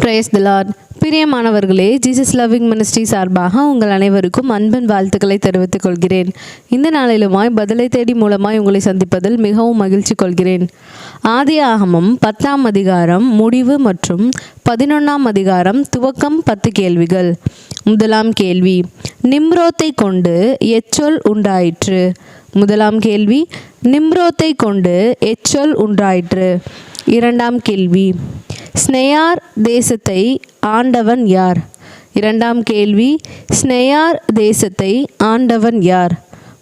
Brace the Lord பிரியமானவர்களே Jesus loving ministry சார்பாக உங்கள் அனைவருக்கும் அன்பின் வாழ்த்துக்களை தெரிவித்துக் கொள்கிறேன். இந்த நாளிலுமாய் பதிலை தேடி மூலமாய் உங்களை சந்திப்பதில் மிகவும் மகிழ்ச்சி கொள்கிறேன். ஆதி ஆகமம் பத்தாம் அதிகாரம் முடிவு மற்றும் பதினொன்றாம் அதிகாரம் துவக்கம் பத்து கேள்விகள். முதலாம் கேள்வி நிம்ரோத்தை கொண்டு எச்சொல் உண்டாயிற்று? முதலாம் கேள்வி நிம்ரோத்தை கொண்டு எச்சொல் உண்டாயிற்று? இரண்டாம் கேள்வி ஸ்னேயார் தேசத்தை ஆண்டவன் யார்? இரண்டாம் கேள்வி ஸ்னேயார் தேசத்தை ஆண்டவன் யார்?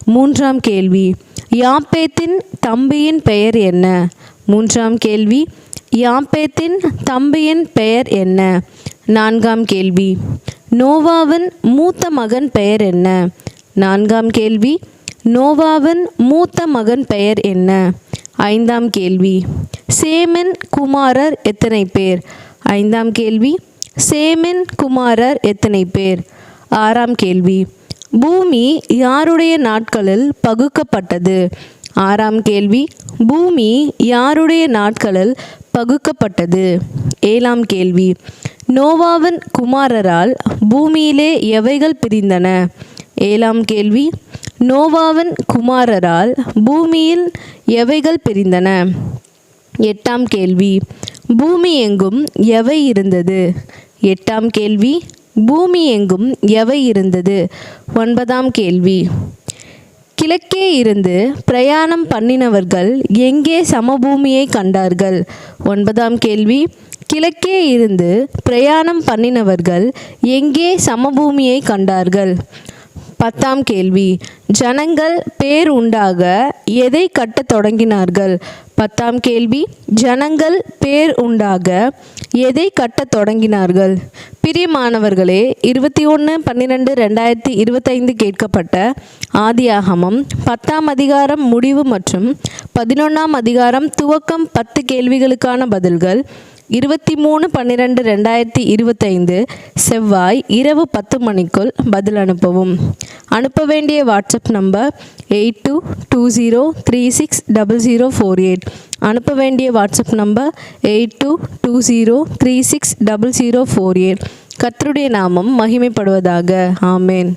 மூன்றாம் கேள்வி யாப்பேத்தின் தம்பியின் பெயர் என்ன? மூன்றாம் கேள்வி யாப்பேத்தின் தம்பியின் பெயர் என்ன? நான்காம் கேள்வி நோவாவின் மூத்த மகன் பெயர் என்ன? நான்காம் கேள்வி நோவாவின் மூத்த மகன் பெயர் என்ன? ஐந்தாம் கேள்வி. சேமன் குமாரர் எத்தனை பேர்? ஐந்தாம் கேள்வி. சேமன் குமாரர் எத்தனை பேர்? ஆறாம் கேள்வி. பூமி யாருடைய நாட்களில் பகுக்கப்பட்டது? ஆறாம் கேள்வி. பூமி யாருடைய நாட்களில் பகுக்கப்பட்டது? ஏழாம் கேள்வி. நோவாவின் குமாரரால் பூமியிலே எவைகள் பிரிந்தன? ஏழாம் கேள்வி. நோவாவின் குமாரரால் பூமியில் எவைகள் பிரிந்தன? எட்டாம் கேள்வி. பூமி எங்கும் எவை இருந்தது? எட்டாம் கேள்வி. பூமி எங்கும் எவை இருந்தது? ஒன்பதாம் கேள்வி. கிழக்கே இருந்து பிரயாணம் பண்ணினவர்கள் எங்கே சமபூமியை கண்டார்கள்? ஒன்பதாம் கேள்வி. கிழக்கே இருந்து பிரயாணம் பண்ணினவர்கள் எங்கே சமபூமியை கண்டார்கள்? பத்தாம் கேள்வி. ஜனங்கள் பேர் உண்டாக எதை கட்டத் தொடங்கினார்கள்? பத்தாம் கேள்வி. ஜனங்கள் பேர் உண்டாக எதை கட்டத் தொடங்கினார்கள்? பிரியமானவர்களே இருபத்தி ஒன்று பன்னிரெண்டு ரெண்டாயிரத்தி இருபத்தைந்து கேட்கப்பட்ட ஆதியாகமம் பத்தாம் அதிகாரம் முடிவு மற்றும் பதினொன்றாம் அதிகாரம் துவக்கம் பத்து கேள்விகளுக்கான பதில்கள். இருபத்தி மூணு பன்னிரெண்டு ரெண்டாயிரத்தி இருபத்தைந்து செவ்வாய் இரவு பத்து மணிக்குள் பதில் அனுப்பவும். அனுப்ப வேண்டிய WhatsApp number eight two two zero three six double zero four eight. அனுப்ப வேண்டிய WhatsApp number eight two two zero three six double zero four eight. கத்தருடைய நாமம் மகிமைப்படுவதாக. ஆமேன்.